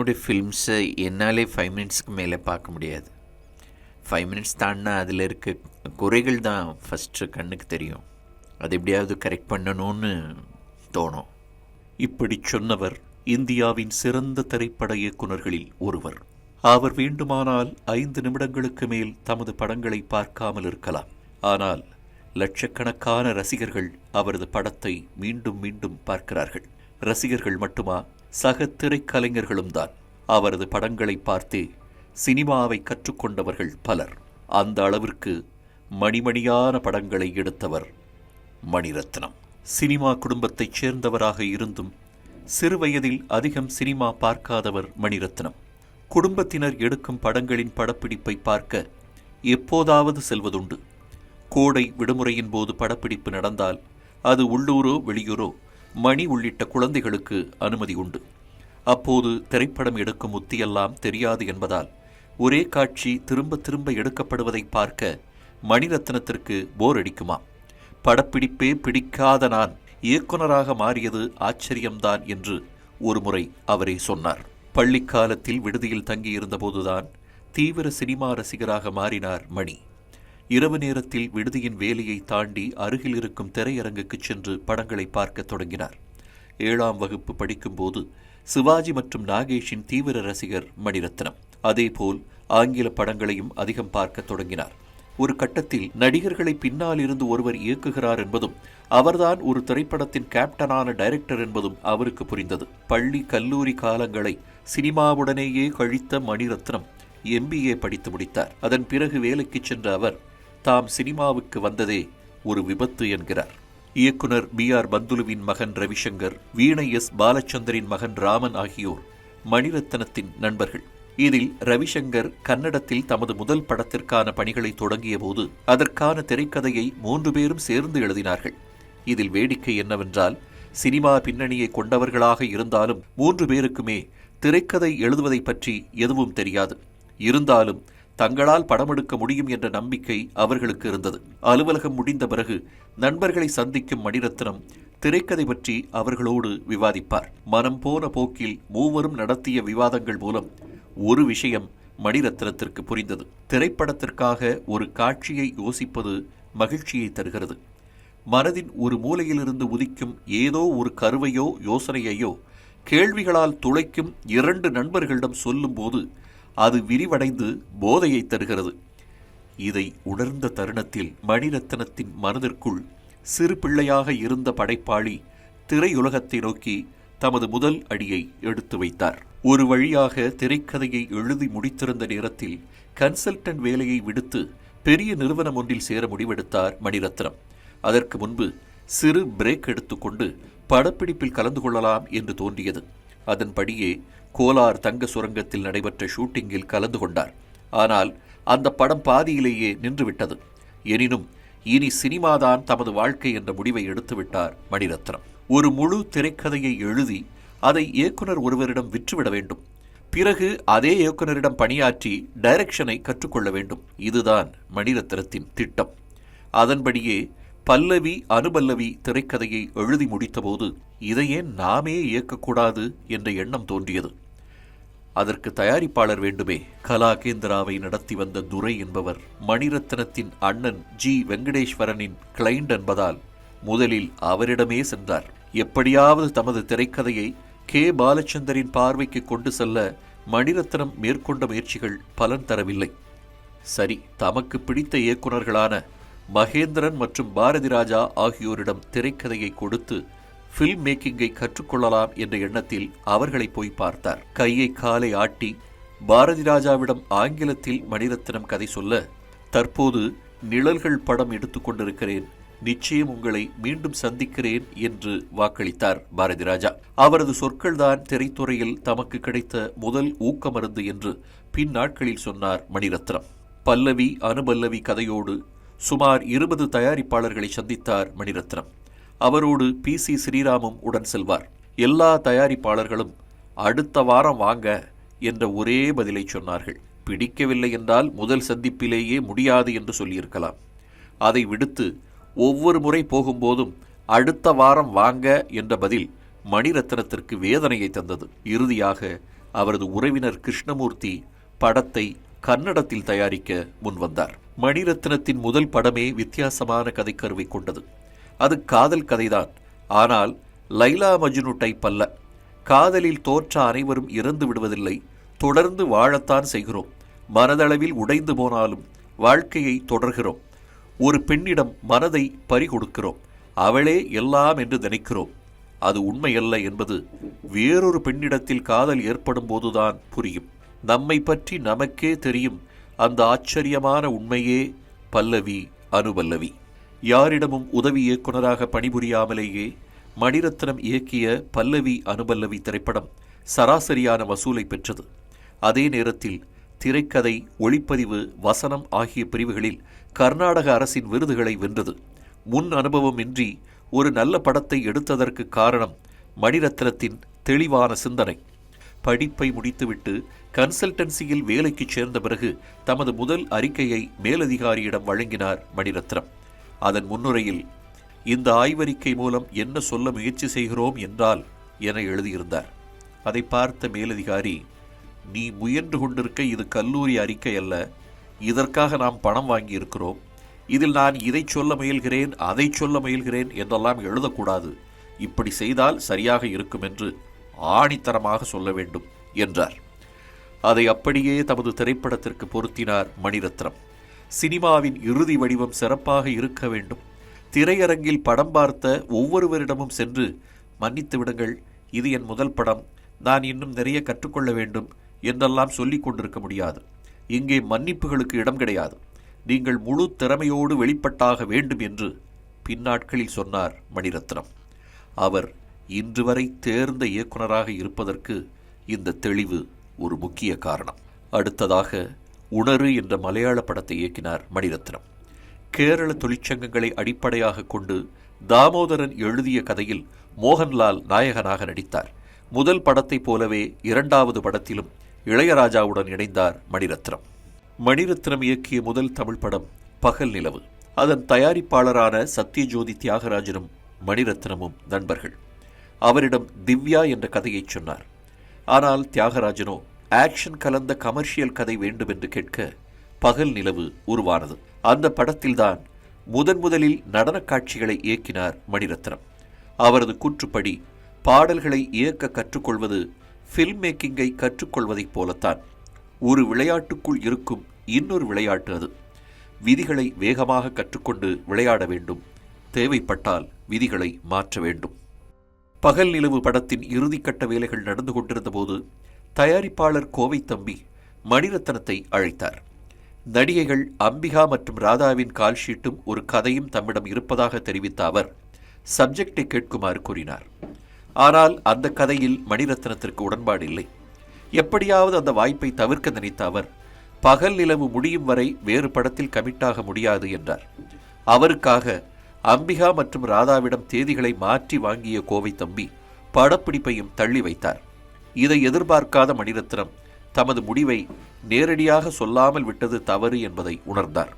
என்னுடைய ஃபில்ம்ஸை என்னாலே ஃபைவ் மினிட்ஸ்க்கு மேலே பார்க்க முடியாது. ஃபைவ் மினிட்ஸ் தாண்டினா அதில் இருக்க குறைகள் தான் ஃபஸ்ட்டு கண்ணுக்கு தெரியும். அது எப்படியாவது கரெக்ட் பண்ணணும்னு தோணும். இப்படி சொன்னவர் இந்தியாவின் சிறந்த திரைப்பட இயக்குனர்களில் ஒருவர். அவர் வேண்டுமானால் ஐந்து நிமிடங்களுக்கு மேல் தமது படங்களை பார்க்காமல் இருக்கலாம். ஆனால் லட்சக்கணக்கான ரசிகர்கள் அவரது படத்தை மீண்டும் மீண்டும் பார்க்கிறார்கள். ரசிகர்கள் மட்டுமா சக திரைக்கலைஞர்களும் தான். அவரது படங்களை பார்த்தே சினிமாவை கற்றுக்கொண்டவர்கள் பலர். அந்த அளவிற்கு மணிமணியான படங்களை எடுத்தவர் மணிரத்னம். சினிமா குடும்பத்தைச் சேர்ந்தவராக இருந்தும் சிறுவயதில் அதிகம் சினிமா பார்க்காதவர் மணிரத்னம். குடும்பத்தினர் எடுக்கும் படங்களின் படப்பிடிப்பை பார்க்க எப்போதாவது செல்வதுண்டு. கோடை விடுமுறையின் போது படப்பிடிப்பு நடந்தால் அது உள்ளூரோ வெளியூரோ மணி உள்ளிட்ட குழந்தைகளுக்கு அனுமதி உண்டு. அப்போது திரைப்படம் எடுக்கும் உத்தியெல்லாம் தெரியாது என்பதால் ஒரே காட்சி திரும்ப திரும்ப எடுக்கப்படுவதை பார்க்க மணிரத்னத்திற்கு போர் அடிக்குமா? படப்பிடிப்பே பிடிக்காத நான் இயக்குனராக மாறியது ஆச்சரியம்தான் என்று ஒருமுறை அவரே சொன்னார். பள்ளிக்காலத்தில் விடுதியில் தங்கியிருந்தபோதுதான் தீவிர சினிமா ரசிகராக மாறினார் மணி. இரவு நேரத்தில் விடுதியின் வேலையை தாண்டி அருகில் இருக்கும் திரையரங்குக்கு சென்று படங்களை பார்க்க தொடங்கினார். ஏழாம் வகுப்பு படிக்கும்போது சிவாஜி மற்றும் நாகேஷின் தீவிர ரசிகர் மணிரத்னம். அதேபோல் ஆங்கில படங்களையும் அதிகம் பார்க்க தொடங்கினார். ஒரு கட்டத்தில் நடிகர்களை பின்னால் இருந்து ஒருவர் இயக்குகிறார் என்பதும் அவர்தான் ஒரு திரைப்படத்தின் கேப்டனான டைரக்டர் என்பதும் அவருக்கு புரிந்தது. பள்ளி கல்லூரி காலங்களை சினிமாவுடனேயே கழித்த மணிரத்னம் எம்பிஏ படித்து முடித்தார். அதன் பிறகு வேலைக்கு சென்ற அவர் தாம் சினிமாவுக்கு வந்ததே ஒரு விபத்து என்கிறார். இயக்குனர் பி ஆர் பந்துலுவின் மகன் ரவிசங்கர் வீணை எஸ் பாலச்சந்தரின் மகன் ராமன் ஆகியோர் மணிரத்னத்தின் நண்பர்கள். இதில் ரவிசங்கர் கன்னடத்தில் தமது முதல் படத்திற்கான பணிகளை தொடங்கிய போது அதற்கான திரைக்கதையை மூன்று பேரும் சேர்ந்து எழுதினார்கள். இதில் வேடிக்கை என்னவென்றால் சினிமா பின்னணியை கொண்டவர்களாக இருந்தாலும் மூன்று பேருக்குமே திரைக்கதை எழுதுவதை பற்றி எதுவும் தெரியாது. இருந்தாலும் தங்களால் படமெடுக்க முடியும் என்ற நம்பிக்கை அவர்களுக்கு இருந்தது. அலுவலகம் முடிந்த பிறகு நண்பர்களை சந்திக்கும் மணிரத்னம் திரைக்கதை பற்றி அவர்களோடு விவாதிப்பார். மனம் போன போக்கில் மூவரும் நடத்திய விவாதங்கள் மூலம் ஒரு விஷயம் மணிரத்னத்திற்கு புரிந்தது. திரைப்படத்திற்காக ஒரு காட்சியை யோசிப்பது மகிழ்ச்சியை தருகிறது. மனதின் ஒரு மூலையிலிருந்து உதிக்கும் ஏதோ ஒரு கருவையோ யோசனையையோ கேள்விகளால் துளைக்கும் இரண்டு நண்பர்களிடம் சொல்லும்போது அது விரிவடைந்து போதையை தருகிறது. இதை உணர்ந்த தருணத்தில் மணிரத்னத்தின் மனதிற்குள் சிறு பிள்ளையாக இருந்த படைப்பாளி திரையுலகத்தை நோக்கி தமது முதல் அடியை எடுத்து வைத்தார். ஒரு வழியாக திரைக்கதையை எழுதி முடித்திருந்த நேரத்தில் கன்சல்டன்ட் வேலையை விடுத்து பெரிய நிறுவனம் ஒன்றில் சேர முடிவெடுத்தார் மணிரத்னம். அதற்கு முன்பு சிறு பிரேக் எடுத்துக்கொண்டு படப்பிடிப்பில் கலந்து கொள்ளலாம் என்று தோன்றியது. அதன்படியே கோலார் தங்க சுரங்கத்தில் நடைபெற்ற ஷூட்டிங்கில் கலந்து கொண்டார். ஆனால் அந்த படம் பாதியிலேயே நின்றுவிட்டது. எனினும் இனி சினிமாதான் தமது வாழ்க்கை என்ற முடிவை எடுத்துவிட்டார் மணிரத்னம். ஒரு முழு திரைக்கதையை எழுதி அதை இயக்குனர் ஒருவரிடம் விற்றுவிட வேண்டும். பிறகு அதே இயக்குனரிடம் பணியாற்றி டைரக்ஷனை கற்றுக்கொள்ள வேண்டும். இதுதான் மணிரத்னத்தின் திட்டம். அதன்படியே பல்லவி அனுபல்லவி திரைக்கதையை எழுதி முடித்தபோது இதையே நாமே இயக்கக்கூடாது என்ற எண்ணம் தோன்றியது. அதற்கு தயாரிப்பாளர் வேண்டுமே. கலாகேந்திராவை நடத்தி வந்த துரை என்பவர் மணிரத்னத்தின் அண்ணன் ஜி. வெங்கடேஸ்வரனின் கிளைண்ட் என்பதால் முதலில் அவரிடமே சென்றார். எப்படியாவது தமது திரைக்கதையை கே. பாலச்சந்தரின் பார்வைக்கு கொண்டு செல்ல மணிரத்னம் மேற்கொண்ட முயற்சிகள் பலன் தரவில்லை. சரி தமக்கு பிடித்த இயக்குனர்களான மகேந்திரன் மற்றும் பாரதிராஜா ஆகியோரிடம் திரைக்கதையை கொடுத்து ஃபில்ம் மேக்கிங்கை கற்றுக்கொள்ளலாம் என்ற எண்ணத்தில் அவர்களை போய் பார்த்தார். கையை காலை ஆட்டி பாரதி ராஜாவிடம் ஆங்கிலத்தில் மணிரத்னம் கதை சொல்ல தற்போது நிழல்கள் படம் எடுத்துக்கொண்டிருக்கிறேன் நிச்சயம் உங்களை மீண்டும் சந்திக்கிறேன் என்று வாக்களித்தார் பாரதி ராஜா. அவரது சொற்கள்தான் திரைத்துறையில் தமக்கு கிடைத்த முதல் ஊக்கமருந்து என்று பின் நாட்களில் சொன்னார் மணிரத்னம். பல்லவி அனுபல்லவி கதையோடு சுமார் இருபது தயாரிப்பாளர்களை சந்தித்தார் மணிரத்னம். அவரோடு பி. சி. ஸ்ரீராமும் உடன் செல்வார். எல்லா தயாரிப்பாளர்களும் அடுத்த வாரம் வாங்க என்ற ஒரே பதிலை சொன்னார்கள். பிடிக்கவில்லை என்றால் முதல் சந்திப்பிலேயே முடியாது என்று சொல்லியிருக்கலாம். அதை விடுத்து ஒவ்வொரு முறை போகும்போதும் அடுத்த வாரம் வாங்க என்ற பதில் மணிரத்னத்திற்கு வேதனையை தந்தது. இறுதியாக அவரது உறவினர் கிருஷ்ணமூர்த்தி படத்தை கன்னடத்தில் தயாரிக்க முன்வந்தார். மணிரத்னத்தின் முதல் படமே வித்தியாசமான கதைக்கருவை கொண்டது. அது காதல் கதைதான். ஆனால் லைலா மஜ்னு டைப் அல்ல. காதலில் தோற்ற அனைவரும் இறந்து விடுவதில்லை. தொடர்ந்து வாழத்தான் செய்கிறோம். மனதளவில் உடைந்து போனாலும் வாழ்க்கையை தொடர்கிறோம். ஒரு பெண்ணிடம் மனதை பறிகொடுக்கிறோம். அவளே எல்லாம் என்று நினைக்கிறோம். அது உண்மையல்ல என்பது வேறொரு பெண்ணிடத்தில் காதல் ஏற்படும் போதுதான் புரியும். நம்மை பற்றி நமக்கே தெரியும். அந்த ஆச்சரியமான உண்மையே பல்லவி அனுபல்லவி. யாரிடமும் உதவி இயக்குனராக பணிபுரியாமலேயே மணிரத்னம் இயக்கிய பல்லவி அனுபல்லவி திரைப்படம் சராசரியான வசூலை பெற்றது. அதே நேரத்தில் திரைக்கதை ஒளிப்பதிவு வசனம் ஆகிய பிரிவுகளில் கர்நாடக அரசின் விருதுகளை வென்றது. முன் அனுபவமின்றி ஒரு நல்ல படத்தை எடுத்ததற்கு காரணம் மணிரத்னத்தின் தெளிவான சிந்தனை. படிப்பை முடித்துவிட்டு கன்சல்டன்சியில் வேலைக்கு சேர்ந்த பிறகு தமது முதல் அறிக்கையை மேலதிகாரியிடம் வழங்கினார் மணிரத்னம். அதன் முன்னுரையில் இந்த ஆய்வறிக்கை மூலம் என்ன சொல்ல முயற்சி செய்கிறோம் என்றால் என எழுதியிருந்தார். அதை பார்த்த மேலதிகாரி நீ முயன்று கொண்டிருக்க இது கல்லூரி அறிக்கை அல்ல. இதற்காக நாம் பணம் வாங்கியிருக்கிறோம். இதில் நான் இதை சொல்ல முயல்கிறேன் அதை சொல்ல முயல்கிறேன் என்றெல்லாம் எழுதக்கூடாது. இப்படி செய்தால் சரியாக இருக்கும் என்று ஆணித்தரமாக சொல்ல வேண்டும் என்றார். அதை அப்படியே தமது திரைப்படத்திற்கு பொருத்தினார் மணிரத்னம். சினிமாவின் இறுதி வடிவம் சிறப்பாக இருக்க வேண்டும். திரையரங்கில் படம் பார்த்த ஒவ்வொருவரிடமும் சென்று மன்னித்து விடுங்கள். இது என் முதல் படம். நான் இன்னும் நிறைய கற்றுக்கொள்ள வேண்டும் என்றெல்லாம் சொல்லிக் கொண்டிருக்க முடியாது. இங்கே மன்னிப்புகளுக்கு இடம் கிடையாது. நீங்கள் முழு திறமையோடு வெளிப்பட்டாக வேண்டும் என்று பின்னாட்களில் சொன்னார் மணிரத்னம். அவர் இன்று வரை தேர்ந்த இயக்குனராக இருப்பதற்கு இந்த தெளிவு ஒரு முக்கிய காரணம். அடுத்ததாக உணரு என்ற மலையாள படத்தை இயக்கினார் மணிரத்னம். கேரள தொழிற்சங்கங்களை அடிப்படையாக கொண்டு தாமோதரன் எழுதிய கதையில் மோகன்லால் நாயகனாக நடித்தார். முதல் படத்தைப் போலவே இரண்டாவது படத்திலும் இளையராஜாவுடன் இணைந்தார் மணிரத்னம். மணிரத்னம் இயக்கிய முதல் தமிழ் படம் பகல் நிலவு. அதன் தயாரிப்பாளரான சத்யஜோதி தியாகராஜனும் மணிரத்னமும் நண்பர்கள். அவரிடம் திவ்யா என்ற கதையைச் சொன்னார். ஆனால் தியாகராஜனோ ஆக்ஷன் கலந்த கமர்ஷியல் கதை வேண்டும் என்று கேட்க பகல் நிலவு உருவானது. அந்த படத்தில்தான் முதன் முதலில் நடனக் காட்சிகளை இயக்கினார் மணிரத்னம். அவரது கூற்றுப்படி பாடல்களை இயக்க கற்றுக்கொள்வது ஃபில்ம் மேக்கிங்கை கற்றுக்கொள்வதைப் போலத்தான். ஒரு விளையாட்டுக்குள் இருக்கும் இன்னொரு விளையாட்டு அது. விதிகளை வேகமாக கற்றுக்கொண்டு விளையாட வேண்டும். தேவைப்பட்டால் விதிகளை மாற்ற வேண்டும். பகல் நிலவு படத்தின் இறுதிக்கட்ட வேலைகள் நடந்து கொண்டிருந்த போது தயாரிப்பாளர் கோவை தம்பி மணிரத்னத்தை அழைத்தார். நடிகைகள் அம்பிகா மற்றும் ராதாவின் கால்ஷீட்டும் ஒரு கதையும் தம்மிடம் இருப்பதாக தெரிவித்த அவர் சப்ஜெக்டை கேட்குமாறு கூறினார். ஆனால் அந்த கதையில் மணிரத்னத்திற்கு உடன்பாடு இல்லை. எப்படியாவது அந்த வாய்ப்பை தவிர்க்க நினைத்த அவர் பகல் நிலவு முடியும் வரை வேறு படத்தில் கமிட்டாக முடியாது என்றார். அவருக்காக அம்பிகா மற்றும் ராதாவிடம் தேதிகளை மாற்றி வாங்கிய கோவை தம்பி படப்பிடிப்பையும் தள்ளி வைத்தார். இதை எதிர்பார்க்காத மணிரத்னம் தமது முடிவை நேரடியாக சொல்லாமல் விட்டது தவறு என்பதை உணர்ந்தார்.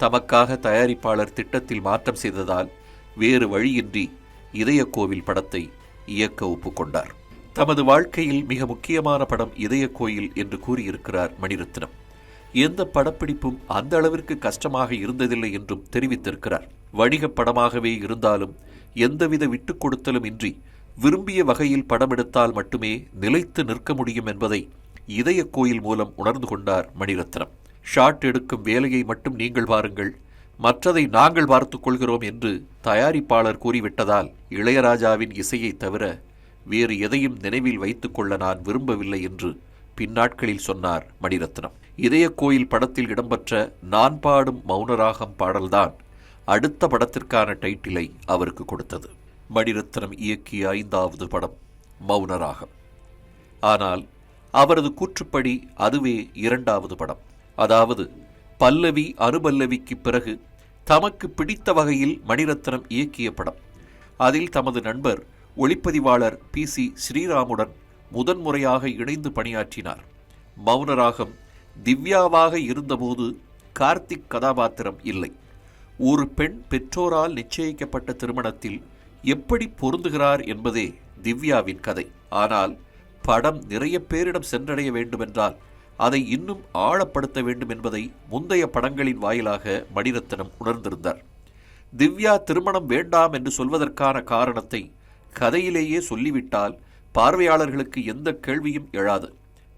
தமக்காக தயாரிப்பாளர் திட்டத்தில் மாற்றம் செய்ததால் வேறு வழியின்றி இதயக்கோவில் படத்தை இயக்க ஒப்புக்கொண்டார். தமது வாழ்க்கையில் மிக முக்கியமான படம் இதய கோயில் என்று கூறியிருக்கிறார் மணிரத்னம். எந்த படப்பிடிப்பும் அந்த அளவிற்கு கஷ்டமாக இருந்ததில்லை என்றும் தெரிவித்திருக்கிறார். வணிகப் படமாகவே இருந்தாலும் எந்தவித விட்டுக் கொடுத்தலும் இன்றி விரும்பிய வகையில் படமெடுத்தால் மட்டுமே நிலைத்து நிற்க முடியும் என்பதை இதய கோயில் மூலம் உணர்ந்து கொண்டார் மணிரத்னம். ஷாட் எடுக்கும் வேலையை மட்டும் நீங்கள் பாருங்கள். மற்றதை நாங்கள் பார்த்துக் கொள்கிறோம் என்று தயாரிப்பாளர் கூறிவிட்டதால் இளையராஜாவின் இசையைத் தவிர வேறு எதையும் நினைவில் வைத்துக் கொள்ள நான் விரும்பவில்லை என்று பின்னாட்களில் சொன்னார் மணிரத்னம். இதய கோயில் படத்தில் இடம்பெற்ற நான் பாடும் மௌனராகம் பாடல்தான் அடுத்த படத்திற்கான டைட்டிலை அவருக்கு கொடுத்தது. மணிரத்னம் இயக்கிய ஐந்தாவது படம் மௌனராகம் ஆனால் அவரது கூற்றுப்படி அதுவே இரண்டாவது படம். அதாவது பல்லவி அனுபல்லவிக்கு பிறகு தமக்கு பிடித்த வகையில் மணிரத்னம் இயக்கிய படம். அதில் தமது நண்பர் ஒளிப்பதிவாளர் பி. சி. ஸ்ரீராமுடன் முதன்முறையாக இணைந்து பணியாற்றினார். மௌனராகம் திவ்யாவாக இருந்தபோது கார்த்திக் கதாபாத்திரம் இல்லை. ஒரு பெண் பெற்றோரால் நிச்சயிக்கப்பட்ட திருமணத்தில் எப்படி பொருந்துகிறார் என்பதே திவ்யாவின் கதை. ஆனால் படம் நிறைய பேரிடம் சென்றடைய வேண்டுமென்றால் அதை இன்னும் ஆழப்படுத்த வேண்டும் என்பதை முந்தைய படங்களின் வாயிலாக மணிரத்னம் உணர்ந்திருந்தார். திவ்யா திருமணம் வேண்டாம் என்று சொல்வதற்கான காரணத்தை கதையிலேயே சொல்லிவிட்டால் பார்வையாளர்களுக்கு எந்த கேள்வியும் எழாது.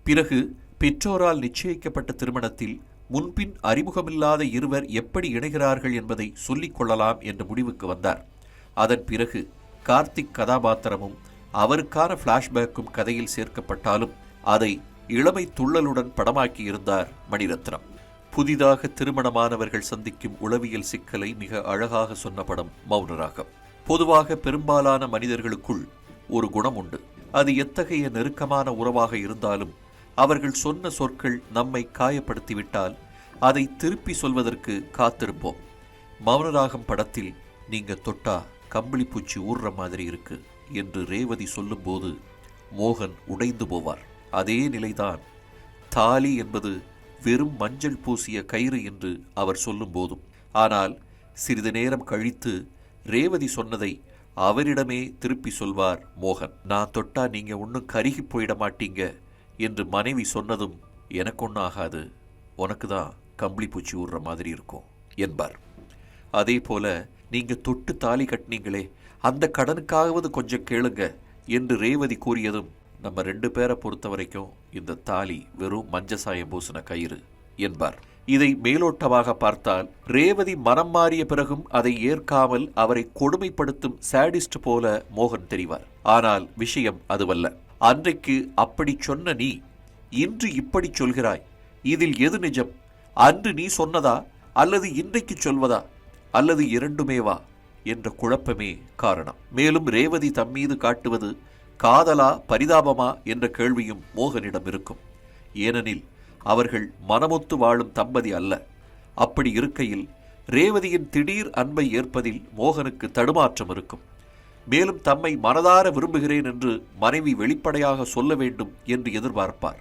பிறகு பெற்றோரால் நிச்சயிக்கப்பட்ட திருமணத்தில் முன்பின் அறிமுகமில்லாத இருவர் எப்படி இணைகிறார்கள் என்பதை சொல்லிக் கொள்ளலாம் என்ற முடிவுக்கு வந்தார். அதன் பிறகு கார்த்திக் கதாபாத்திரமும் அவருக்கான ஃப்ளாஷ்பேக்கும் கதையில் சேர்க்கப்பட்டாலும் அதை இளமை துள்ளலுடன் படமாக்கி இருந்தார் மணிரத்னம். புதிதாக திருமணமானவர்கள் சந்திக்கும் உளவியல் சிக்கலை மிக அழகாக சொன்ன படம் மௌனராகம். பொதுவாக பெரும்பாலான மனிதர்களுக்குள் ஒரு குணம் உண்டு. அது எத்தகைய நெருக்கமான உறவாக இருந்தாலும் அவர்கள் சொன்ன சொற்கள் நம்மை காயப்படுத்திவிட்டால் அதை திருப்பி சொல்வதற்கு காத்திருப்போம். மௌனராகம் படத்தில் நீங்க தொட்டா கம்பளி பூச்சி ஊறுற மாதிரி இருக்கு என்று ரேவதி சொல்லும்போது மோகன் உடைந்து போவார். அதே நிலைதான் தாலி என்பது வெறும் மஞ்சள் பூசிய கயிறு என்று அவர் சொல்லும்போதும் ஆனால் சிறிது நேரம் கழித்து ரேவதி சொன்னதை அவரிடமே திருப்பி சொல்வார் மோகன். நான் தொட்டா நீங்க ஒன்றும் கருகி போயிட மாட்டீங்க என்று மனைவி சொன்னதும் எனக்கு ஒன்றும் ஆகாது. உனக்கு தான் கம்பளி பூச்சி ஊறுற மாதிரி இருக்கும் என்பார். அதே போல நீங்க தொட்டு தாலி கட்டினீங்களே அந்த கடனுக்காகவது கொஞ்சம் கேளுங்க என்று ரேவதி கூறியதும் நம்ம ரெண்டு பேரை பொறுத்த வரைக்கும் இந்த தாலி வெறும் மஞ்ச சாயம் பூசின கயிறு என்பார். இதை மேலோட்டமாக பார்த்தால் ரேவதி மனம் மாறிய பிறகும் அதை ஏற்காமல் அவரை கொடுமைப்படுத்தும் சாடிஸ்ட் போல மோகன் தெரிவார். ஆனால் விஷயம் அதுவல்ல. அன்றைக்கு அப்படி சொன்ன நீ இன்று இப்படி சொல்கிறாய். இதில் எது நிஜம்? அன்று நீ சொன்னதா அல்லது இன்றைக்கு சொல்வதா? அல்லது இரண்டுமேவா என்ற குழப்பமே காரணம். மேலும் ரேவதி தம்மீது காட்டுவது காதலா பரிதாபமா என்ற கேள்வியும் மோகனிடம் இருக்கும். ஏனெனில் அவர்கள் மனமொத்து வாழும் தம்பதி அல்ல. அப்படி இருக்கையில் ரேவதியின் திடீர் அன்பை ஏற்பதில் மோகனுக்கு தடுமாற்றம் இருக்கும். மேலும் தம்மை மனதார விரும்புகிறேன் என்று மனைவி வெளிப்படையாக சொல்ல வேண்டும் என்று எதிர்பார்ப்பார்.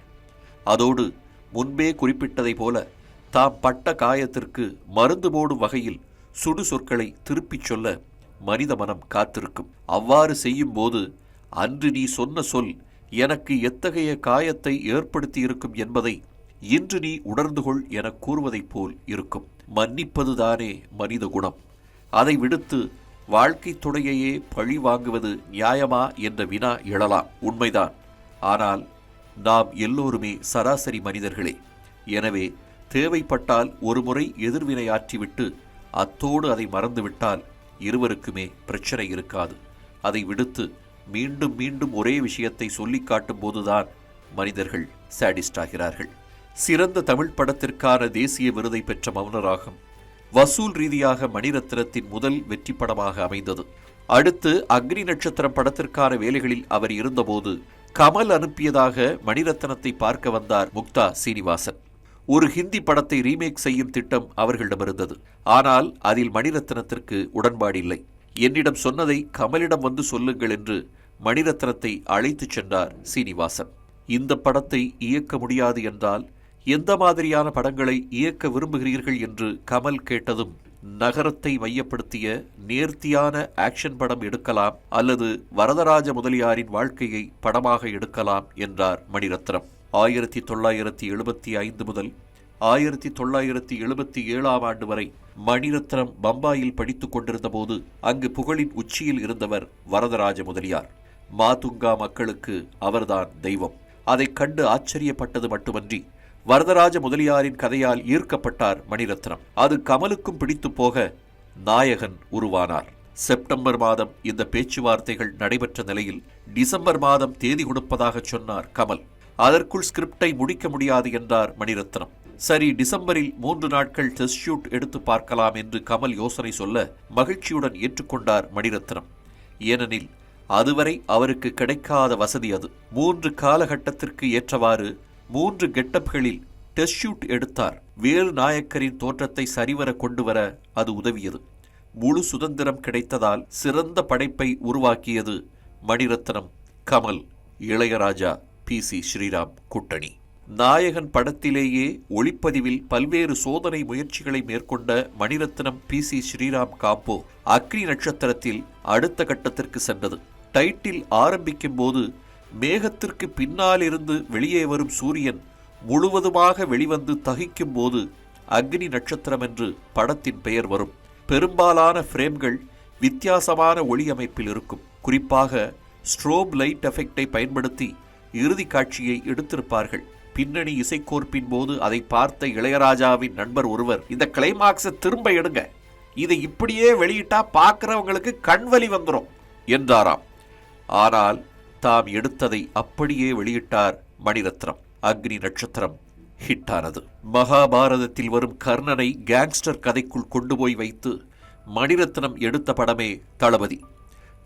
அதோடு முன்பே குறிப்பிட்டதைப் போல தாம் பட்ட காயத்திற்கு மருந்து போடும் வகையில் சுடு சொற்களை திருப்பிச் சொல்ல மனித மனம் காத்திருக்கும். அவ்வாறு செய்யும்போது அன்று நீ சொன்ன சொல் எனக்கு எத்தகைய காயத்தை ஏற்படுத்தியிருக்கும் என்பதை இன்று நீ உணர்ந்து கொள் எனக் கூறுவதைப் போல் இருக்கும். மன்னிப்பதுதானே மனித குணம். அதை விடுத்து வாழ்க்கை துணையையே பழி வாங்குவது நியாயமா என்ற வினா எழலாம். உண்மைதான். ஆனால் நாம் எல்லோருமே சராசரி மனிதர்களே. எனவே தேவைப்பட்டால் ஒருமுறை எதிர்வினையாற்றிவிட்டு அத்தோடு அதை மறந்துவிட்டால் இருவருக்குமே பிரச்சனை இருக்காது. அதை விடுத்து மீண்டும் மீண்டும் ஒரே விஷயத்தை சொல்லிக் காட்டும் போதுதான் மனிதர்கள் சாடிஸ்ட் ஆகிறார்கள். சிறந்த தமிழ் படத்திற்கான தேசிய விருதை பெற்ற மௌனராகம் வசூல் ரீதியாக மணிரத்னத்தின் முதல் வெற்றி படமாக அமைந்தது. அடுத்து அக்னி நட்சத்திரம் படத்திற்கான வேலைகளில் அவர் இருந்தபோது கமல் அனுப்பியதாக மணிரத்னத்தை பார்க்க வந்தார் முக்தா சீனிவாசன். ஒரு ஹிந்தி படத்தை ரீமேக் செய்யும் திட்டம் அவர்களிடமிருந்தது. ஆனால் அதில் மணிரத்னத்திற்கு உடன்பாடில்லை. என்னிடம் சொன்னதை கமலிடம் வந்து சொல்லுங்கள் என்று மணிரத்னத்தை அழைத்துச் சென்றார் சீனிவாசன். இந்த படத்தை இயக்க முடியாது என்றால் எந்த மாதிரியான படங்களை இயக்க விரும்புகிறீர்கள் என்று கமல் கேட்டதும் நகரத்தை மையப்படுத்திய நேர்த்தியான ஆக்ஷன் படம் எடுக்கலாம் அல்லது வரதராஜ முதலியாரின் வாழ்க்கையை படமாக எடுக்கலாம் என்றார் மணிரத்னம். ஆயிரத்தி தொள்ளாயிரத்தி எழுபத்தி ஐந்து முதல் ஆயிரத்தி தொள்ளாயிரத்தி எழுபத்தி ஏழாம் ஆண்டு வரை மணிரத்னம் பம்பாயில் படித்துக் கொண்டிருந்த போது அங்கு புகழின் உச்சியில் இருந்தவர் வரதராஜ முதலியார். மாதுங்கா மக்களுக்கு அவர்தான் தெய்வம். அதைக் கண்டு ஆச்சரியப்பட்டது மட்டுமன்றி வரதராஜ முதலியாரின் கதையால் ஈர்க்கப்பட்டார் மணிரத்னம். அது கமலுக்கும் பிடித்து போக நாயகன் உருவானார். செப்டம்பர் மாதம் இந்த பேச்சுவார்த்தைகள் நடைபெற்ற நிலையில் டிசம்பர் மாதம் தேதி கொடுப்பதாக சொன்னார் கமல். அதற்குள் ஸ்கிரிப்டை முடிக்க முடியாது என்றார் மணிரத்னம். சரி டிசம்பரில் மூன்று நாட்கள் டெஸ்ட் ஷூட் எடுத்து பார்க்கலாம் என்று கமல் யோசனை சொல்ல மகிழ்ச்சியுடன் ஏற்றுக்கொண்டார் மணிரத்னம். ஏனெனில் அதுவரை அவருக்கு கிடைக்காத வசதி அது. மூன்று காலகட்டத்திற்கு ஏற்றவாறு மூன்று கெட்டப்களில் டெஸ்ட் ஷூட் எடுத்தார். வேலு நாயக்கரின் தோற்றத்தை சரிவர கொண்டு வர அது உதவியது. முழு சுதந்திரம் கிடைத்ததால் சிறந்த படைப்பை உருவாக்கியது மணிரத்னம் கமல் இளையராஜா. பி சி ஸ்ரீராம் கூட்டணி. நாயகன் படத்திலேயே ஒளிப்பதிவில் பல்வேறு சோதனை முயற்சிகளை மேற்கொண்ட மணிரத்னம் பி சி ஸ்ரீராம் காப்போ அக்னி நட்சத்திரத்தில் அடுத்த கட்டத்திற்கு சென்றது. டைட்டில் ஆரம்பிக்கும் போது மேகத்திற்கு பின்னாலிருந்து வெளியே வரும் சூரியன் முழுவதுமாக வெளிவந்து தகிக்கும் போது அக்னி நட்சத்திரம் என்று படத்தின் பெயர் வரும். பெரும்பாலான ஃப்ரேம்கள் வித்தியாசமான ஒளி அமைப்பில் இருக்கும். குறிப்பாக ஸ்ட்ரோப் லைட் எஃபெக்டை பயன்படுத்தி இறுதி காட்சியை எடுத்திருப்பார்கள். பின்னணி இசைக்கோர்ப்பின் போது அதை பார்த்த இளையராஜாவின் நண்பர் ஒருவர் இந்த கிளைமாக்ஸை திரும்ப எடுங்க. இதை இப்படியே வெளியிட்டா பார்க்கிறவங்களுக்கு கண்வலி வந்துடும் என்றாராம். ஆனால் தாம் எடுத்ததை அப்படியே வெளியிட்டார் மணிரத்னம். அக்னி நட்சத்திரம் ஹிட்டானது. மகாபாரதத்தில் வரும் கர்ணனை கேங்ஸ்டர் கதைக்குள் கொண்டு போய் வைத்து மணிரத்னம் எடுத்த படமே தளபதி.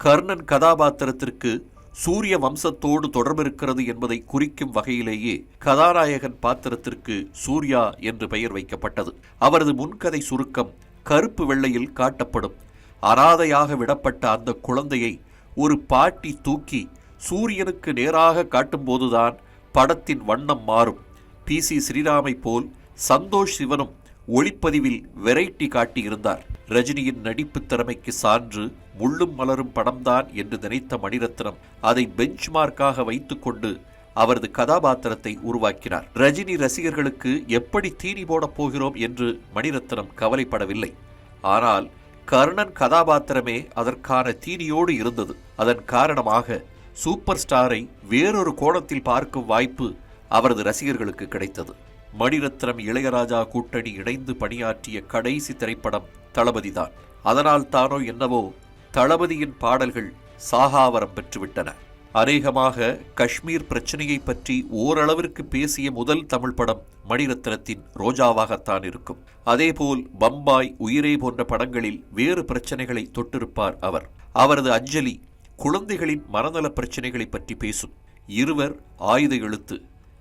கர்ணன் கதாபாத்திரத்திற்கு சூரிய வம்சத்தோடு தொடர்பு இருக்கிறது என்பதை குறிக்கும் வகையிலேயே கதாநாயகன் பாத்திரத்திற்கு சூர்யா என்று பெயர் வைக்கப்பட்டது. அவரது முன்கதை சுருக்கம் கருப்பு வெள்ளையில் காட்டப்படும். அனாதையாக விடப்பட்ட அந்த குழந்தையை ஒரு பாட்டி தூக்கி சூரியனுக்கு நேராக காட்டும்போதுதான் படத்தின் வண்ணம் மாறும். பி. சி. ஸ்ரீராமை போல் சந்தோஷ் சிவனும் ஒளிப்பதிவில் வெரைட்டி காட்டியிருந்தார். ரஜினியின் நடிப்பு திறமைக்கு சான்று முள்ளும் மலரும் படம்தான் என்று நினைத்த மணிரத்னம் அதை பெஞ்ச் மார்க்காக வைத்துக்கொண்டு அவரது கதாபாத்திரத்தை உருவாக்கினார். ரஜினி ரசிகர்களுக்கு எப்படி தீனி போடப் போகிறோம் என்று மணிரத்னம் கவலைப்படவில்லை. ஆனால் கர்ணன் கதாபாத்திரமே அதற்கான தீனியோடு இருந்தது. அதன் காரணமாக சூப்பர் ஸ்டாரை வேறொரு கோணத்தில் பார்க்கும் வாய்ப்பு அவரது ரசிகர்களுக்கு கிடைத்தது. மணிரத்னம் இளையராஜா கூட்டணி இணைந்து பணியாற்றிய கடைசி திரைப்படம் தளபதிதான். அதனால் தானோ என்னவோ தளபதியின் பாடல்கள் சாகாவரம் பெற்றுவிட்டன. அநேகமாக காஷ்மீர் பிரச்சனையை பற்றி ஓரளவிற்கு பேசிய முதல் தமிழ் படம் மணிரத்னத்தின் ரோஜாவாகத்தான் இருக்கும். அதேபோல் பம்பாய் உயிரே போன்ற படங்களில் வேறு பிரச்சனைகளை தொட்டிருப்பார் அவர். அவரது அஞ்சலி குழந்தைகளின் மனநல பிரச்சனைகளை பற்றி பேசும். இருவர் ஆயுத எழுத்து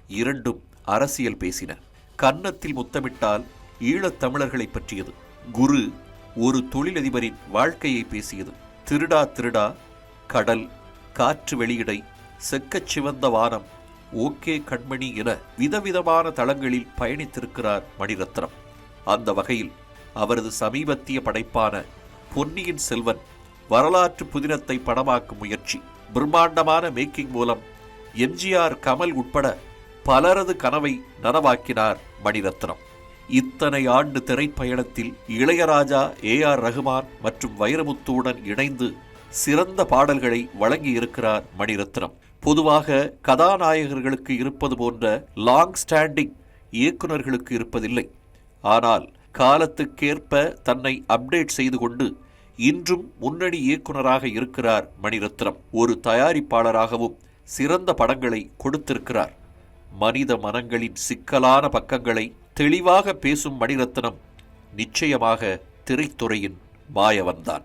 இரண்டும் அரசியல் பேசின கன்னத்தில் முத்தமிட்டால் ஈழத் தமிழர்களை பற்றியது. குரு ஒரு தொழிலதிபரின் வாழ்க்கையை பேசியது. திருடா திருடா கடல் காற்று வெளியிடை செக்கச் சிவந்த வானம் ஓகே கண்மணி என விதவிதமான தளங்களில் பயணித்திருக்கிறார் மணிரத்னம். அந்த வகையில் அவரது சமீபத்திய படைப்பான பொன்னியின் செல்வன் வரலாற்று புதினத்தை படமாக்கும் முயற்சி பிரம்மாண்டமான மேக்கிங் மூலம் எம்ஜிஆர் கமல் உட்பட பலரது கனவை நனவாக்கினார் மணிரத்னம். இத்தனை ஆண்டு திரைப்பயணத்தில் இளையராஜா ஏ ஆர் ரகுமான் மற்றும் வைரமுத்துவுடன் இணைந்து சிறந்த பாடல்களை வழங்கியிருக்கிறார் மணிரத்னம். பொதுவாக கதாநாயகர்களுக்கு இருப்பது போன்ற லாங் ஸ்டாண்டிங் இயக்குனர்களுக்கு இருப்பதில்லை. ஆனால் காலத்துக்கேற்ப தன்னை அப்டேட் செய்து கொண்டு இன்றும் முன்னணி இயக்குனராக இருக்கிறார் மணிரத்னம். ஒரு தயாரிப்பாளராகவும் சிறந்த படங்களை கொடுத்திருக்கிறார். மனித மனங்களின் சிக்கலான பக்கங்களை தெளிவாக பேசும் மணிரத்னம் நிச்சயமாக திரைத்துறையின் மாயவன்தான்.